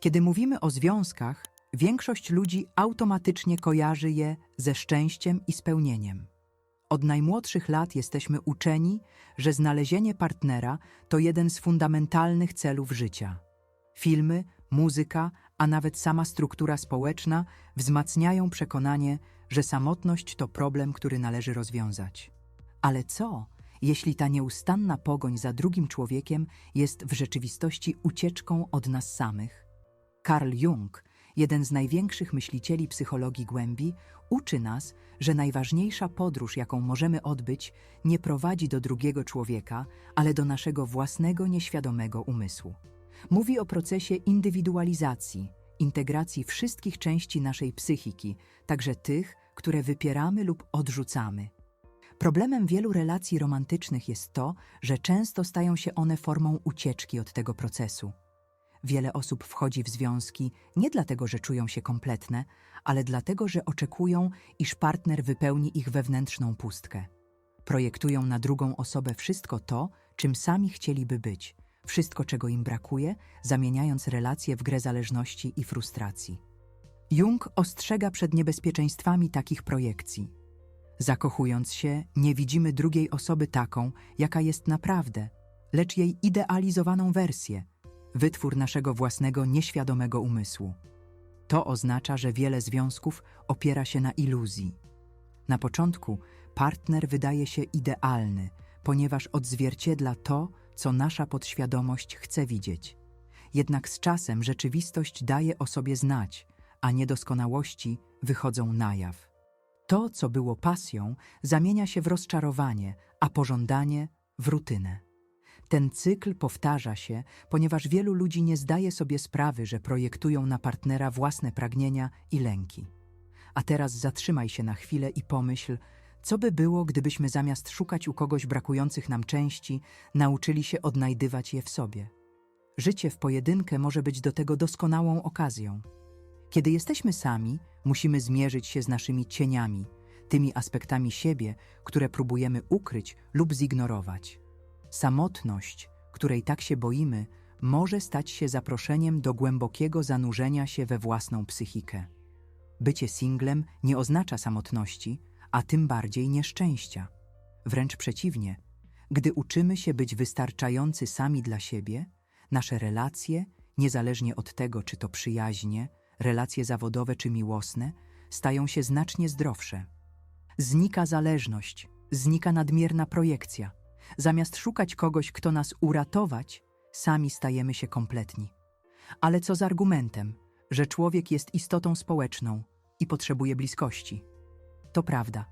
Kiedy mówimy o związkach, większość ludzi automatycznie kojarzy je ze szczęściem i spełnieniem. Od najmłodszych lat jesteśmy uczeni, że znalezienie partnera to jeden z fundamentalnych celów życia. Filmy, muzyka, a nawet sama struktura społeczna wzmacniają przekonanie, że samotność to problem, który należy rozwiązać. Ale co, jeśli ta nieustanna pogoń za drugim człowiekiem jest w rzeczywistości ucieczką od nas samych? Carl Jung, jeden z największych myślicieli psychologii głębi, uczy nas, że najważniejsza podróż, jaką możemy odbyć, nie prowadzi do drugiego człowieka, ale do naszego własnego nieświadomego umysłu. Mówi o procesie indywidualizacji, integracji wszystkich części naszej psychiki, także tych, które wypieramy lub odrzucamy. Problemem wielu relacji romantycznych jest to, że często stają się one formą ucieczki od tego procesu. Wiele osób wchodzi w związki nie dlatego, że czują się kompletne, ale dlatego, że oczekują, iż partner wypełni ich wewnętrzną pustkę. Projektują na drugą osobę wszystko to, czym sami chcieliby być, wszystko, czego im brakuje, zamieniając relacje w grę zależności i frustracji. Jung ostrzega przed niebezpieczeństwami takich projekcji. Zakochując się, nie widzimy drugiej osoby taką, jaka jest naprawdę, lecz jej idealizowaną wersję, wytwór naszego własnego nieświadomego umysłu. To oznacza, że wiele związków opiera się na iluzji. Na początku partner wydaje się idealny, ponieważ odzwierciedla to, co nasza podświadomość chce widzieć. Jednak z czasem rzeczywistość daje o sobie znać, a niedoskonałości wychodzą na jaw. To, co było pasją, zamienia się w rozczarowanie, a pożądanie w rutynę. Ten cykl powtarza się, ponieważ wielu ludzi nie zdaje sobie sprawy, że projektują na partnera własne pragnienia i lęki. A teraz zatrzymaj się na chwilę i pomyśl, co by było, gdybyśmy zamiast szukać u kogoś brakujących nam części, nauczyli się odnajdywać je w sobie. Życie w pojedynkę może być do tego doskonałą okazją. Kiedy jesteśmy sami, musimy zmierzyć się z naszymi cieniami, tymi aspektami siebie, które próbujemy ukryć lub zignorować. Samotność, której tak się boimy, może stać się zaproszeniem do głębokiego zanurzenia się we własną psychikę. Bycie singlem nie oznacza samotności, a tym bardziej nieszczęścia. Wręcz przeciwnie, gdy uczymy się być wystarczający sami dla siebie, nasze relacje, niezależnie od tego, czy to przyjaźnie, relacje zawodowe czy miłosne, stają się znacznie zdrowsze. Znika zależność, znika nadmierna projekcja. Zamiast szukać kogoś, kto nas uratować, sami stajemy się kompletni. Ale co z argumentem, że człowiek jest istotą społeczną i potrzebuje bliskości? To prawda.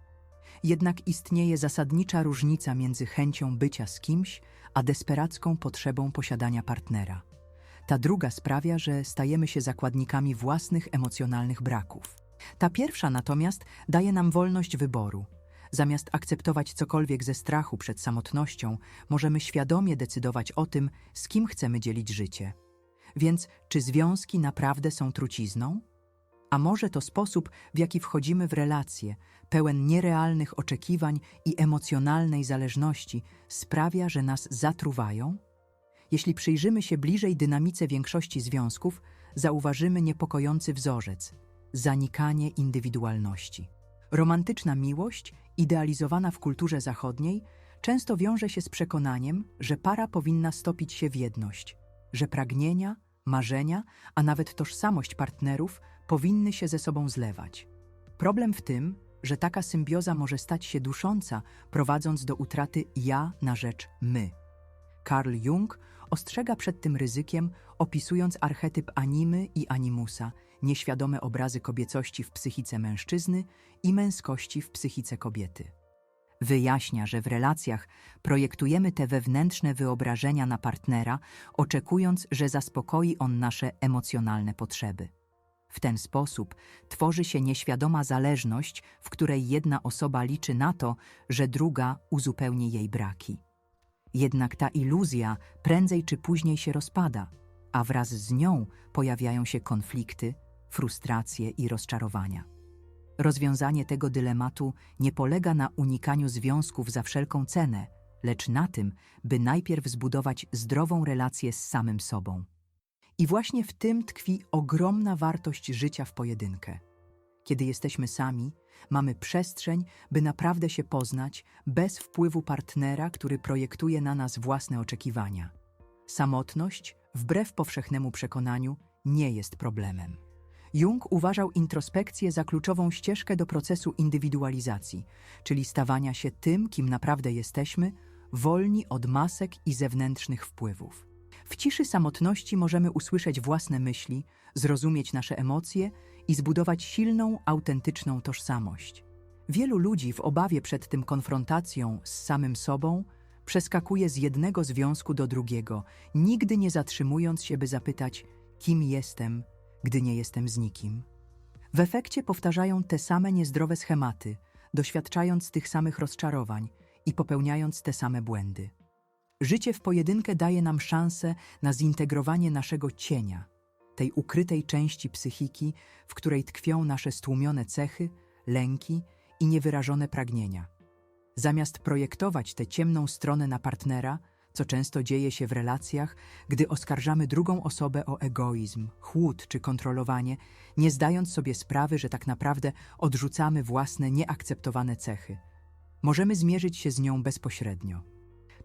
Jednak istnieje zasadnicza różnica między chęcią bycia z kimś, a desperacką potrzebą posiadania partnera. Ta druga sprawia, że stajemy się zakładnikami własnych emocjonalnych braków. Ta pierwsza natomiast daje nam wolność wyboru. Zamiast akceptować cokolwiek ze strachu przed samotnością, możemy świadomie decydować o tym, z kim chcemy dzielić życie. Więc czy związki naprawdę są trucizną? A może to sposób, w jaki wchodzimy w relacje, pełen nierealnych oczekiwań i emocjonalnej zależności, sprawia, że nas zatruwają? Jeśli przyjrzymy się bliżej dynamice większości związków, zauważymy niepokojący wzorzec zanikanie indywidualności. Romantyczna miłość, idealizowana w kulturze zachodniej, często wiąże się z przekonaniem, że para powinna stopić się w jedność, że pragnienia, marzenia, a nawet tożsamość partnerów powinny się ze sobą zlewać. Problem w tym, że taka symbioza może stać się dusząca, prowadząc do utraty ja na rzecz my. Carl Jung ostrzega przed tym ryzykiem, opisując archetyp animy i animusa, nieświadome obrazy kobiecości w psychice mężczyzny i męskości w psychice kobiety. Wyjaśnia, że w relacjach projektujemy te wewnętrzne wyobrażenia na partnera, oczekując, że zaspokoi on nasze emocjonalne potrzeby. W ten sposób tworzy się nieświadoma zależność, w której jedna osoba liczy na to, że druga uzupełni jej braki. Jednak ta iluzja prędzej czy później się rozpada, a wraz z nią pojawiają się konflikty, frustracje i rozczarowania. Rozwiązanie tego dylematu nie polega na unikaniu związków za wszelką cenę, lecz na tym, by najpierw zbudować zdrową relację z samym sobą. I właśnie w tym tkwi ogromna wartość życia w pojedynkę. Kiedy jesteśmy sami, mamy przestrzeń, by naprawdę się poznać, bez wpływu partnera, który projektuje na nas własne oczekiwania. Samotność, wbrew powszechnemu przekonaniu, nie jest problemem. Jung uważał introspekcję za kluczową ścieżkę do procesu indywidualizacji, czyli stawania się tym, kim naprawdę jesteśmy, wolni od masek i zewnętrznych wpływów. W ciszy samotności możemy usłyszeć własne myśli, zrozumieć nasze emocje i zbudować silną, autentyczną tożsamość. Wielu ludzi w obawie przed tym konfrontacją z samym sobą przeskakuje z jednego związku do drugiego, nigdy nie zatrzymując się, by zapytać, kim jestem, gdy nie jestem z nikim. W efekcie powtarzają te same niezdrowe schematy, doświadczając tych samych rozczarowań i popełniając te same błędy. Życie w pojedynkę daje nam szansę na zintegrowanie naszego cienia, tej ukrytej części psychiki, w której tkwią nasze stłumione cechy, lęki i niewyrażone pragnienia. Zamiast projektować tę ciemną stronę na partnera, co często dzieje się w relacjach, gdy oskarżamy drugą osobę o egoizm, chłód czy kontrolowanie, nie zdając sobie sprawy, że tak naprawdę odrzucamy własne nieakceptowane cechy. Możemy zmierzyć się z nią bezpośrednio.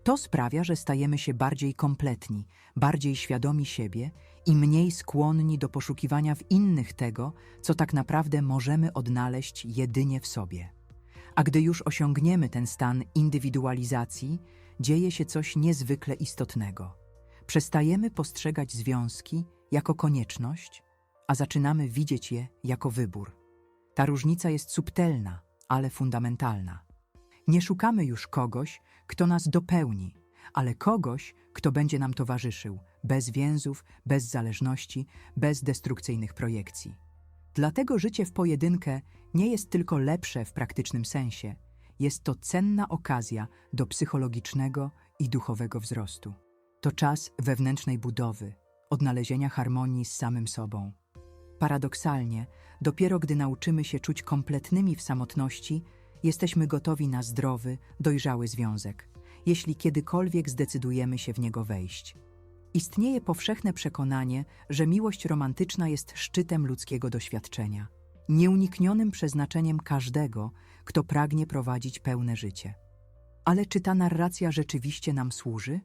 To sprawia, że stajemy się bardziej kompletni, bardziej świadomi siebie i mniej skłonni do poszukiwania w innych tego, co tak naprawdę możemy odnaleźć jedynie w sobie. A gdy już osiągniemy ten stan indywidualizacji, dzieje się coś niezwykle istotnego. Przestajemy postrzegać związki jako konieczność, a zaczynamy widzieć je jako wybór. Ta różnica jest subtelna, ale fundamentalna. Nie szukamy już kogoś, kto nas dopełni, ale kogoś, kto będzie nam towarzyszył, bez więzów, bez zależności, bez destrukcyjnych projekcji. Dlatego życie w pojedynkę nie jest tylko lepsze w praktycznym sensie, jest to cenna okazja do psychologicznego i duchowego wzrostu. To czas wewnętrznej budowy, odnalezienia harmonii z samym sobą. Paradoksalnie, dopiero gdy nauczymy się czuć kompletnymi w samotności, jesteśmy gotowi na zdrowy, dojrzały związek, jeśli kiedykolwiek zdecydujemy się w niego wejść. Istnieje powszechne przekonanie, że miłość romantyczna jest szczytem ludzkiego doświadczenia, nieuniknionym przeznaczeniem każdego, kto pragnie prowadzić pełne życie. Ale czy ta narracja rzeczywiście nam służy?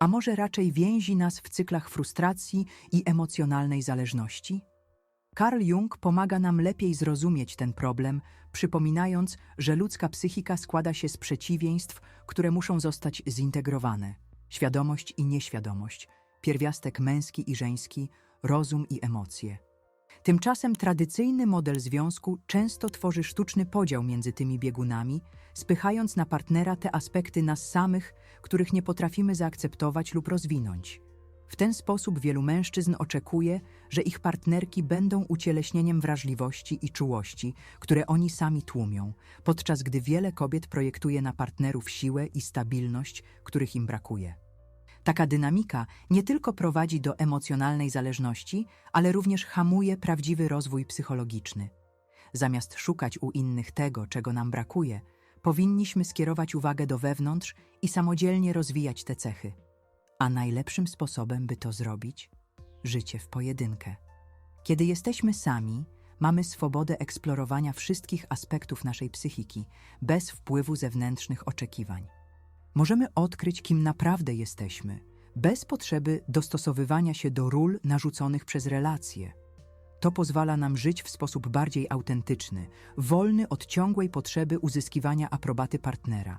A może raczej więzi nas w cyklach frustracji i emocjonalnej zależności? Carl Jung pomaga nam lepiej zrozumieć ten problem, przypominając, że ludzka psychika składa się z przeciwieństw, które muszą zostać zintegrowane: świadomość i nieświadomość, pierwiastek męski i żeński, rozum i emocje. Tymczasem tradycyjny model związku często tworzy sztuczny podział między tymi biegunami, spychając na partnera te aspekty nas samych, których nie potrafimy zaakceptować lub rozwinąć. W ten sposób wielu mężczyzn oczekuje, że ich partnerki będą ucieleśnieniem wrażliwości i czułości, które oni sami tłumią, podczas gdy wiele kobiet projektuje na partnerów siłę i stabilność, których im brakuje. Taka dynamika nie tylko prowadzi do emocjonalnej zależności, ale również hamuje prawdziwy rozwój psychologiczny. Zamiast szukać u innych tego, czego nam brakuje, powinniśmy skierować uwagę do wewnątrz i samodzielnie rozwijać te cechy. A najlepszym sposobem, by to zrobić, życie w pojedynkę. Kiedy jesteśmy sami, mamy swobodę eksplorowania wszystkich aspektów naszej psychiki, bez wpływu zewnętrznych oczekiwań. Możemy odkryć, kim naprawdę jesteśmy, bez potrzeby dostosowywania się do ról narzuconych przez relacje. To pozwala nam żyć w sposób bardziej autentyczny, wolny od ciągłej potrzeby uzyskiwania aprobaty partnera.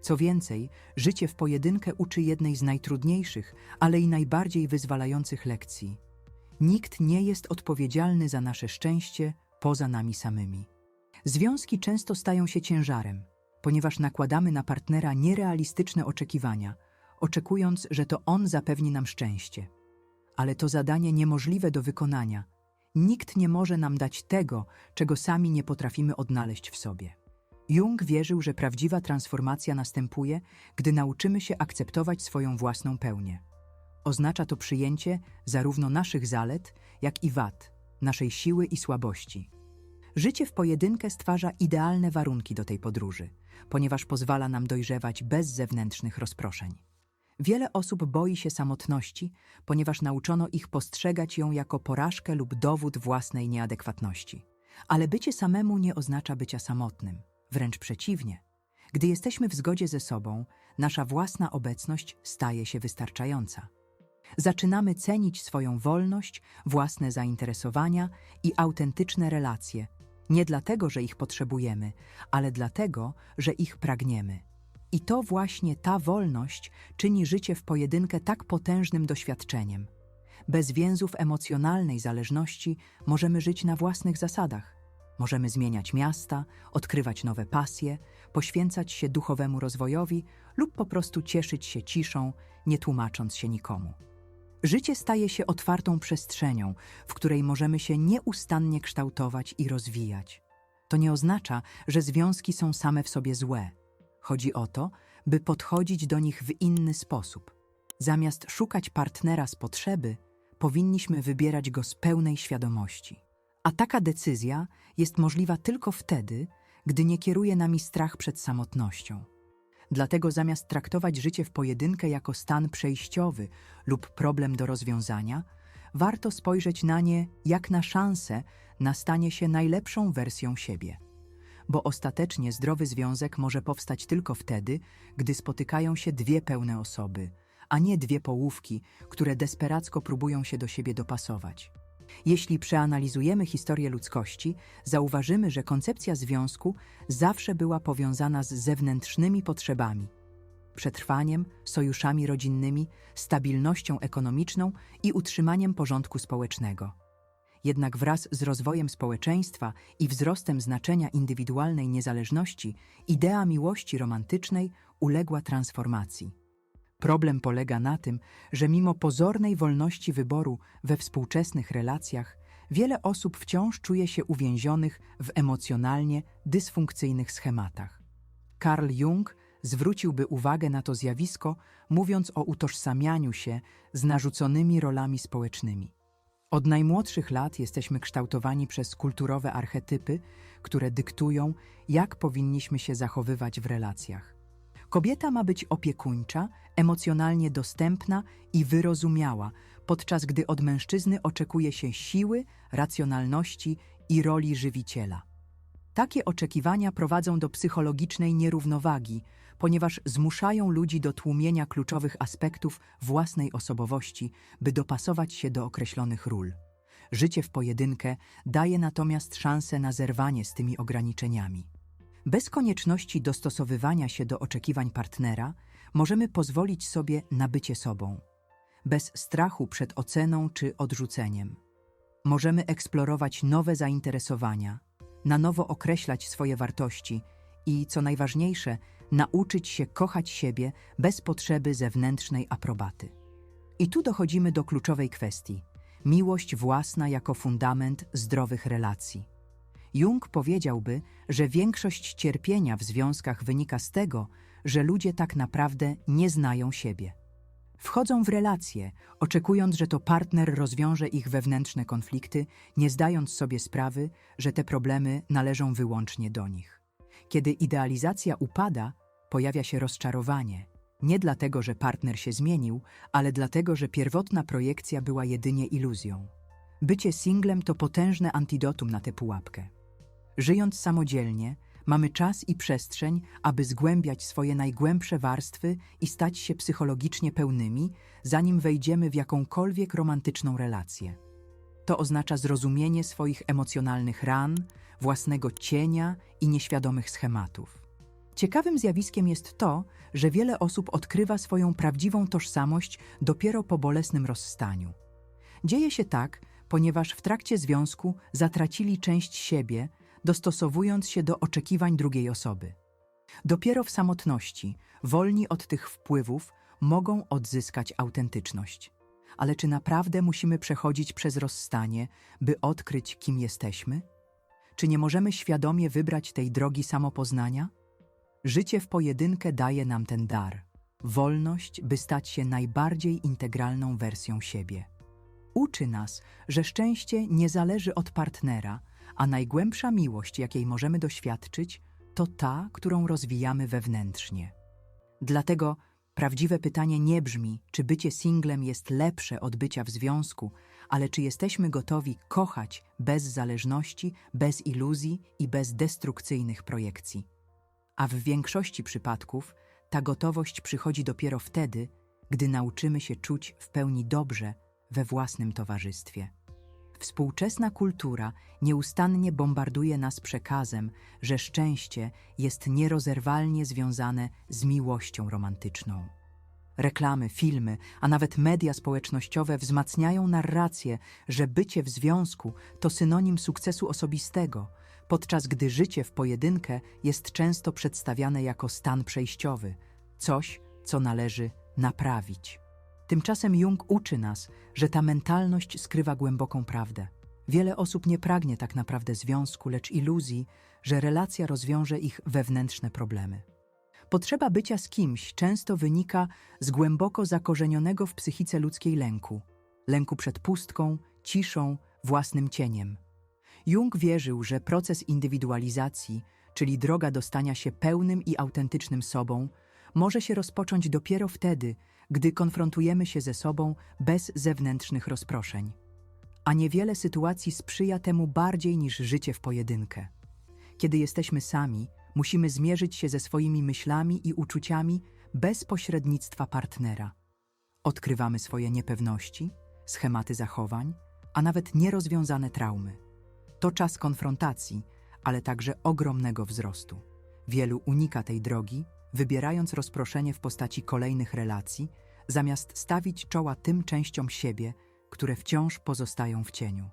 Co więcej, życie w pojedynkę uczy jednej z najtrudniejszych, ale i najbardziej wyzwalających lekcji. Nikt nie jest odpowiedzialny za nasze szczęście poza nami samymi. Związki często stają się ciężarem, ponieważ nakładamy na partnera nierealistyczne oczekiwania, oczekując, że to on zapewni nam szczęście. Ale to zadanie niemożliwe do wykonania. Nikt nie może nam dać tego, czego sami nie potrafimy odnaleźć w sobie. Jung wierzył, że prawdziwa transformacja następuje, gdy nauczymy się akceptować swoją własną pełnię. Oznacza to przyjęcie zarówno naszych zalet, jak i wad, naszej siły i słabości. Życie w pojedynkę stwarza idealne warunki do tej podróży, ponieważ pozwala nam dojrzewać bez zewnętrznych rozproszeń. Wiele osób boi się samotności, ponieważ nauczono ich postrzegać ją jako porażkę lub dowód własnej nieadekwatności. Ale bycie samemu nie oznacza bycia samotnym. Wręcz przeciwnie. Gdy jesteśmy w zgodzie ze sobą, nasza własna obecność staje się wystarczająca. Zaczynamy cenić swoją wolność, własne zainteresowania i autentyczne relacje, nie dlatego, że ich potrzebujemy, ale dlatego, że ich pragniemy. I to właśnie ta wolność czyni życie w pojedynkę tak potężnym doświadczeniem. Bez więzów emocjonalnej zależności możemy żyć na własnych zasadach. Możemy zmieniać miasta, odkrywać nowe pasje, poświęcać się duchowemu rozwojowi lub po prostu cieszyć się ciszą, nie tłumacząc się nikomu. Życie staje się otwartą przestrzenią, w której możemy się nieustannie kształtować i rozwijać. To nie oznacza, że związki są same w sobie złe. Chodzi o to, by podchodzić do nich w inny sposób. Zamiast szukać partnera z potrzeby, powinniśmy wybierać go z pełnej świadomości. A taka decyzja jest możliwa tylko wtedy, gdy nie kieruje nami strach przed samotnością. Dlatego zamiast traktować życie w pojedynkę jako stan przejściowy lub problem do rozwiązania, warto spojrzeć na nie jak na szansę na stanie się najlepszą wersją siebie. Bo ostatecznie zdrowy związek może powstać tylko wtedy, gdy spotykają się dwie pełne osoby, a nie dwie połówki, które desperacko próbują się do siebie dopasować. Jeśli przeanalizujemy historię ludzkości, zauważymy, że koncepcja związku zawsze była powiązana z zewnętrznymi potrzebami przetrwaniem, sojuszami rodzinnymi, stabilnością ekonomiczną i utrzymaniem porządku społecznego. Jednak wraz z rozwojem społeczeństwa i wzrostem znaczenia indywidualnej niezależności, idea miłości romantycznej uległa transformacji. Problem polega na tym, że mimo pozornej wolności wyboru we współczesnych relacjach, wiele osób wciąż czuje się uwięzionych w emocjonalnie dysfunkcyjnych schematach. Carl Jung zwróciłby uwagę na to zjawisko, mówiąc o utożsamianiu się z narzuconymi rolami społecznymi. Od najmłodszych lat jesteśmy kształtowani przez kulturowe archetypy, które dyktują, jak powinniśmy się zachowywać w relacjach. Kobieta ma być opiekuńcza, emocjonalnie dostępna i wyrozumiała, podczas gdy od mężczyzny oczekuje się siły, racjonalności i roli żywiciela. Takie oczekiwania prowadzą do psychologicznej nierównowagi, ponieważ zmuszają ludzi do tłumienia kluczowych aspektów własnej osobowości, by dopasować się do określonych ról. Życie w pojedynkę daje natomiast szansę na zerwanie z tymi ograniczeniami. Bez konieczności dostosowywania się do oczekiwań partnera, możemy pozwolić sobie na bycie sobą. Bez strachu przed oceną czy odrzuceniem. Możemy eksplorować nowe zainteresowania, na nowo określać swoje wartości i, co najważniejsze, nauczyć się kochać siebie bez potrzeby zewnętrznej aprobaty. I tu dochodzimy do kluczowej kwestii miłość własna jako fundament zdrowych relacji. Jung powiedziałby, że większość cierpienia w związkach wynika z tego, że ludzie tak naprawdę nie znają siebie. Wchodzą w relacje, oczekując, że to partner rozwiąże ich wewnętrzne konflikty, nie zdając sobie sprawy, że te problemy należą wyłącznie do nich. Kiedy idealizacja upada, pojawia się rozczarowanie. Nie dlatego, że partner się zmienił, ale dlatego, że pierwotna projekcja była jedynie iluzją. Bycie singlem to potężne antidotum na tę pułapkę. Żyjąc samodzielnie, mamy czas i przestrzeń, aby zgłębiać swoje najgłębsze warstwy i stać się psychologicznie pełnymi, zanim wejdziemy w jakąkolwiek romantyczną relację. To oznacza zrozumienie swoich emocjonalnych ran, własnego cienia i nieświadomych schematów. Ciekawym zjawiskiem jest to, że wiele osób odkrywa swoją prawdziwą tożsamość dopiero po bolesnym rozstaniu. Dzieje się tak, ponieważ w trakcie związku zatracili część siebie, dostosowując się do oczekiwań drugiej osoby. Dopiero w samotności, wolni od tych wpływów, mogą odzyskać autentyczność. Ale czy naprawdę musimy przechodzić przez rozstanie, by odkryć, kim jesteśmy? Czy nie możemy świadomie wybrać tej drogi samopoznania? Życie w pojedynkę daje nam ten dar wolność, by stać się najbardziej integralną wersją siebie. Uczy nas, że szczęście nie zależy od partnera, a najgłębsza miłość, jakiej możemy doświadczyć, to ta, którą rozwijamy wewnętrznie. Dlatego Prawdziwe pytanie nie brzmi, czy bycie singlem jest lepsze od bycia w związku, ale czy jesteśmy gotowi kochać bez zależności, bez iluzji i bez destrukcyjnych projekcji. A w większości przypadków ta gotowość przychodzi dopiero wtedy, gdy nauczymy się czuć w pełni dobrze we własnym towarzystwie. Współczesna kultura nieustannie bombarduje nas przekazem, że szczęście jest nierozerwalnie związane z miłością romantyczną. Reklamy, filmy, a nawet media społecznościowe wzmacniają narrację, że bycie w związku to synonim sukcesu osobistego, podczas gdy życie w pojedynkę jest często przedstawiane jako stan przejściowy, coś, co należy naprawić. Tymczasem Jung uczy nas, że ta mentalność skrywa głęboką prawdę. Wiele osób nie pragnie tak naprawdę związku, lecz iluzji, że relacja rozwiąże ich wewnętrzne problemy. Potrzeba bycia z kimś często wynika z głęboko zakorzenionego w psychice ludzkiej lęku lęku przed pustką, ciszą, własnym cieniem. Jung wierzył, że proces indywidualizacji, czyli droga do stania się pełnym i autentycznym sobą, może się rozpocząć dopiero wtedy, gdy konfrontujemy się ze sobą bez zewnętrznych rozproszeń. A niewiele sytuacji sprzyja temu bardziej niż życie w pojedynkę. Kiedy jesteśmy sami, musimy zmierzyć się ze swoimi myślami i uczuciami bez pośrednictwa partnera. Odkrywamy swoje niepewności, schematy zachowań, a nawet nierozwiązane traumy. To czas konfrontacji, ale także ogromnego wzrostu. Wielu unika tej drogi, wybierając rozproszenie w postaci kolejnych relacji, zamiast stawić czoła tym częściom siebie, które wciąż pozostają w cieniu.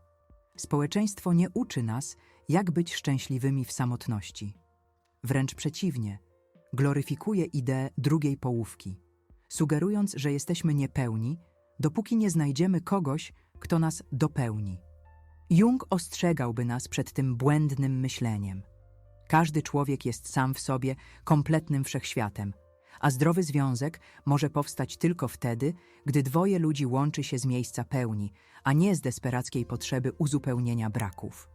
Społeczeństwo nie uczy nas, jak być szczęśliwymi w samotności. Wręcz przeciwnie, gloryfikuje ideę drugiej połówki, sugerując, że jesteśmy niepełni, dopóki nie znajdziemy kogoś, kto nas dopełni. Jung ostrzegałby nas przed tym błędnym myśleniem. Każdy człowiek jest sam w sobie kompletnym wszechświatem, a zdrowy związek może powstać tylko wtedy, gdy dwoje ludzi łączy się z miejsca pełni, a nie z desperackiej potrzeby uzupełnienia braków.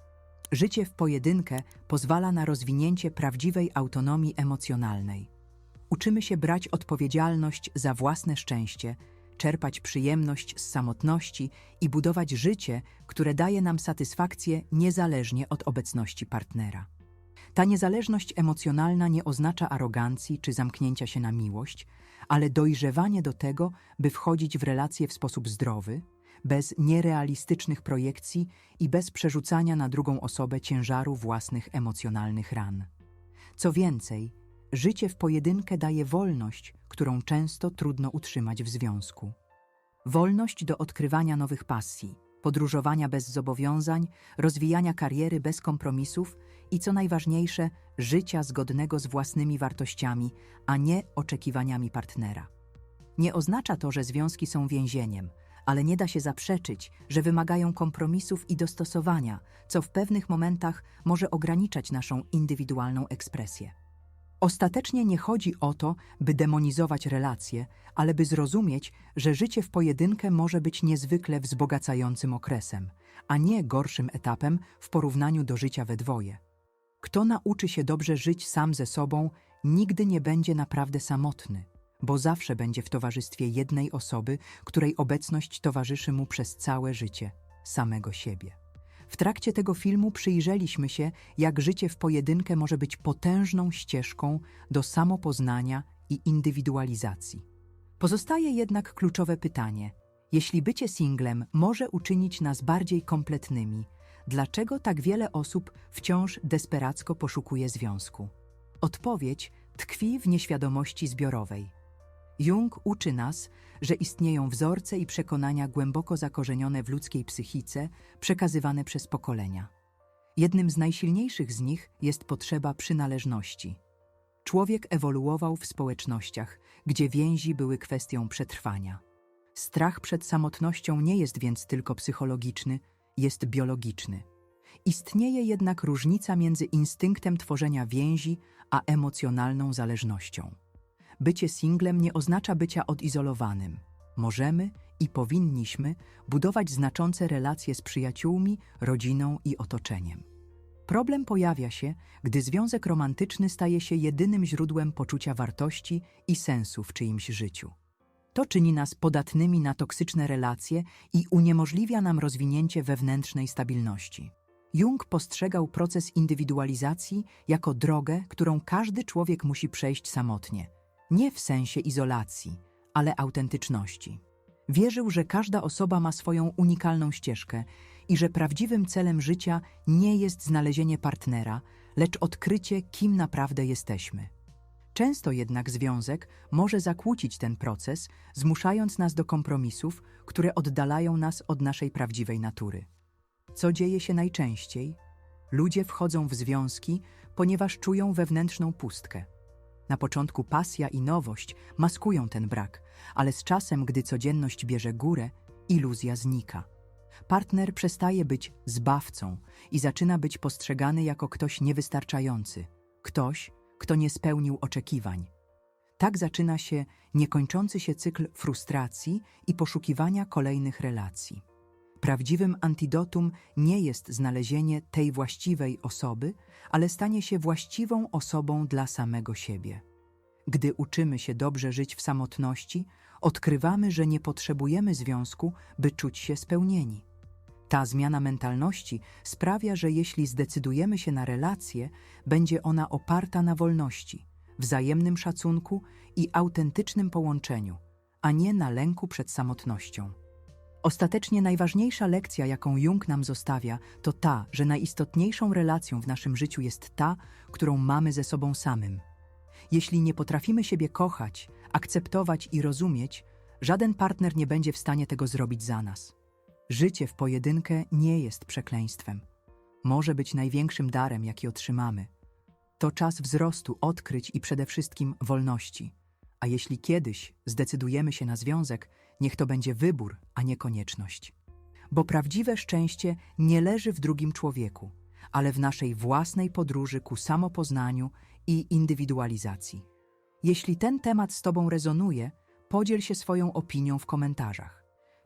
Życie w pojedynkę pozwala na rozwinięcie prawdziwej autonomii emocjonalnej. Uczymy się brać odpowiedzialność za własne szczęście, czerpać przyjemność z samotności i budować życie, które daje nam satysfakcję niezależnie od obecności partnera. Ta niezależność emocjonalna nie oznacza arogancji czy zamknięcia się na miłość, ale dojrzewanie do tego, by wchodzić w relacje w sposób zdrowy, bez nierealistycznych projekcji i bez przerzucania na drugą osobę ciężaru własnych emocjonalnych ran. Co więcej, życie w pojedynkę daje wolność, którą często trudno utrzymać w związku. Wolność do odkrywania nowych pasji, podróżowania bez zobowiązań, rozwijania kariery bez kompromisów i co najważniejsze, życia zgodnego z własnymi wartościami, a nie oczekiwaniami partnera. Nie oznacza to, że związki są więzieniem, ale nie da się zaprzeczyć, że wymagają kompromisów i dostosowania, co w pewnych momentach może ograniczać naszą indywidualną ekspresję. Ostatecznie nie chodzi o to, by demonizować relacje, ale by zrozumieć, że życie w pojedynkę może być niezwykle wzbogacającym okresem, a nie gorszym etapem w porównaniu do życia we dwoje. Kto nauczy się dobrze żyć sam ze sobą, nigdy nie będzie naprawdę samotny, bo zawsze będzie w towarzystwie jednej osoby, której obecność towarzyszy mu przez całe życie samego siebie. W trakcie tego filmu przyjrzeliśmy się, jak życie w pojedynkę może być potężną ścieżką do samopoznania i indywidualizacji. Pozostaje jednak kluczowe pytanie: jeśli bycie singlem może uczynić nas bardziej kompletnymi, dlaczego tak wiele osób wciąż desperacko poszukuje związku? Odpowiedź tkwi w nieświadomości zbiorowej. Jung uczy nas, że istnieją wzorce i przekonania głęboko zakorzenione w ludzkiej psychice, przekazywane przez pokolenia. Jednym z najsilniejszych z nich jest potrzeba przynależności. Człowiek ewoluował w społecznościach, gdzie więzi były kwestią przetrwania. Strach przed samotnością nie jest więc tylko psychologiczny, jest biologiczny. Istnieje jednak różnica między instynktem tworzenia więzi a emocjonalną zależnością. Bycie singlem nie oznacza bycia odizolowanym. Możemy i powinniśmy budować znaczące relacje z przyjaciółmi, rodziną i otoczeniem. Problem pojawia się, gdy związek romantyczny staje się jedynym źródłem poczucia wartości i sensu w czyimś życiu. To czyni nas podatnymi na toksyczne relacje i uniemożliwia nam rozwinięcie wewnętrznej stabilności. Jung postrzegał proces indywidualizacji jako drogę, którą każdy człowiek musi przejść samotnie, nie w sensie izolacji, ale autentyczności. Wierzył, że każda osoba ma swoją unikalną ścieżkę i że prawdziwym celem życia nie jest znalezienie partnera, lecz odkrycie, kim naprawdę jesteśmy. Często jednak związek może zakłócić ten proces, zmuszając nas do kompromisów, które oddalają nas od naszej prawdziwej natury. Co dzieje się najczęściej? Ludzie wchodzą w związki, ponieważ czują wewnętrzną pustkę. Na początku pasja i nowość maskują ten brak, ale z czasem, gdy codzienność bierze górę, iluzja znika. Partner przestaje być zbawcą i zaczyna być postrzegany jako ktoś niewystarczający, ktoś, kto nie spełnił oczekiwań. Tak zaczyna się niekończący się cykl frustracji i poszukiwania kolejnych relacji. Prawdziwym antidotum nie jest znalezienie tej właściwej osoby, ale stanie się właściwą osobą dla samego siebie. Gdy uczymy się dobrze żyć w samotności, odkrywamy, że nie potrzebujemy związku, by czuć się spełnieni. Ta zmiana mentalności sprawia, że jeśli zdecydujemy się na relację, będzie ona oparta na wolności, wzajemnym szacunku i autentycznym połączeniu, a nie na lęku przed samotnością. Ostatecznie najważniejsza lekcja, jaką Jung nam zostawia, to ta, że najistotniejszą relacją w naszym życiu jest ta, którą mamy ze sobą samym. Jeśli nie potrafimy siebie kochać, akceptować i rozumieć, żaden partner nie będzie w stanie tego zrobić za nas. Życie w pojedynkę nie jest przekleństwem. Może być największym darem, jaki otrzymamy. To czas wzrostu, odkryć i przede wszystkim wolności. A jeśli kiedyś zdecydujemy się na związek, niech to będzie wybór, a nie konieczność. Bo prawdziwe szczęście nie leży w drugim człowieku, ale w naszej własnej podróży ku samopoznaniu i indywidualizacji. Jeśli ten temat z Tobą rezonuje, podziel się swoją opinią w komentarzach.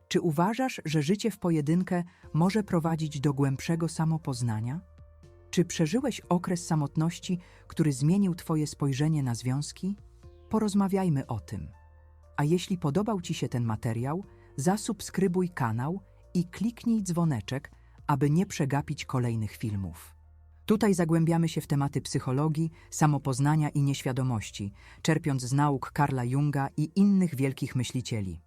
Czy uważasz, że życie w pojedynkę może prowadzić do głębszego samopoznania? Czy przeżyłeś okres samotności, który zmienił Twoje spojrzenie na związki? Porozmawiajmy o tym. A jeśli podobał Ci się ten materiał, zasubskrybuj kanał i kliknij dzwoneczek, aby nie przegapić kolejnych filmów. Tutaj zagłębiamy się w tematy psychologii, samopoznania i nieświadomości, czerpiąc z nauk Karla Junga i innych wielkich myślicieli.